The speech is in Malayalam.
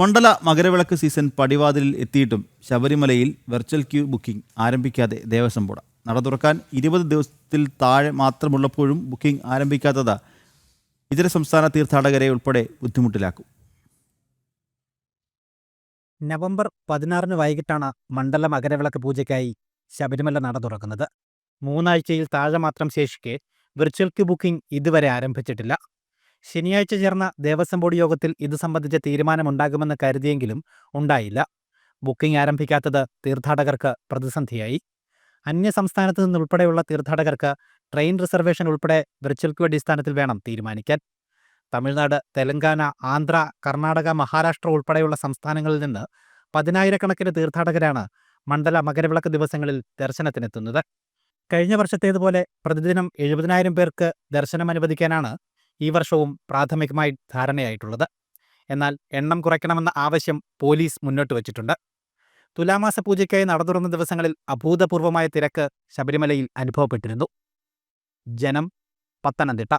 മണ്ഡല മകരവിളക്ക് സീസൺ പടിവാതിലിൽ എത്തിയിട്ടും ശബരിമലയിൽ വെർച്വൽ ക്യൂ ബുക്കിംഗ് ആരംഭിക്കാതെ ദേവസ്വം ബോർഡ്. നട തുറക്കാൻ ഇരുപത് ദിവസത്തിൽ താഴെ മാത്രമുള്ളപ്പോഴും ബുക്കിംഗ് ആരംഭിക്കാത്തത് ഇതര സംസ്ഥാന തീർത്ഥാടകരെ ഉൾപ്പെടെ ബുദ്ധിമുട്ടിലാക്കും. നവംബർ പതിനാറിന് വൈകിട്ടാണ് മണ്ഡല മകരവിളക്ക് പൂജയ്ക്കായി ശബരിമല നട തുറക്കുന്നത്. മൂന്നാഴ്ചയിൽ താഴെ മാത്രം ശേഷിക്കെ വെർച്വൽ ക്യൂ ബുക്കിംഗ് ഇതുവരെ ആരംഭിച്ചിട്ടില്ല. ശനിയാഴ്ച ചേർന്ന ദേവസ്വം ബോർഡ് യോഗത്തിൽ ഇത് സംബന്ധിച്ച തീരുമാനമുണ്ടാകുമെന്ന് കരുതിയെങ്കിലും ഉണ്ടായില്ല. ബുക്കിംഗ് ആരംഭിക്കാത്തത് തീർത്ഥാടകർക്ക് പ്രതിസന്ധിയായി. അന്യ സംസ്ഥാനത്തു നിന്നുൾപ്പെടെയുള്ള തീർത്ഥാടകർക്ക് ട്രെയിൻ റിസർവേഷൻ ഉൾപ്പെടെ വിർച്വൽ ക്യൂ അടിസ്ഥാനത്തിൽ വേണം തീരുമാനിക്കാൻ. തമിഴ്നാട് തെലങ്കാന ആന്ധ്ര കർണാടക മഹാരാഷ്ട്ര ഉൾപ്പെടെയുള്ള സംസ്ഥാനങ്ങളിൽ നിന്ന് പതിനായിരക്കണക്കിന് തീർത്ഥാടകരാണ് മണ്ഡല മകരവിളക്ക് ദിവസങ്ങളിൽ ദർശനത്തിനെത്തുന്നത്. കഴിഞ്ഞ വർഷത്തേതുപോലെ പ്രതിദിനം എഴുപതിനായിരം പേർക്ക് ദർശനം അനുവദിക്കാനാണ് ഈ വർഷവും പ്രാഥമികമായി ധാരണയായിട്ടുള്ളത്. എന്നാൽ എണ്ണം കുറയ്ക്കണമെന്ന ആവശ്യം പോലീസ് മുന്നോട്ട് വച്ചിട്ടുണ്ട്. തുലാമാസ പൂജയ്ക്കായി നട തുറന്ന ദിവസങ്ങളിൽ അഭൂതപൂർവമായ തിരക്ക് ശബരിമലയിൽ അനുഭവപ്പെട്ടിരുന്നു. ജനം പത്തനംതിട്ട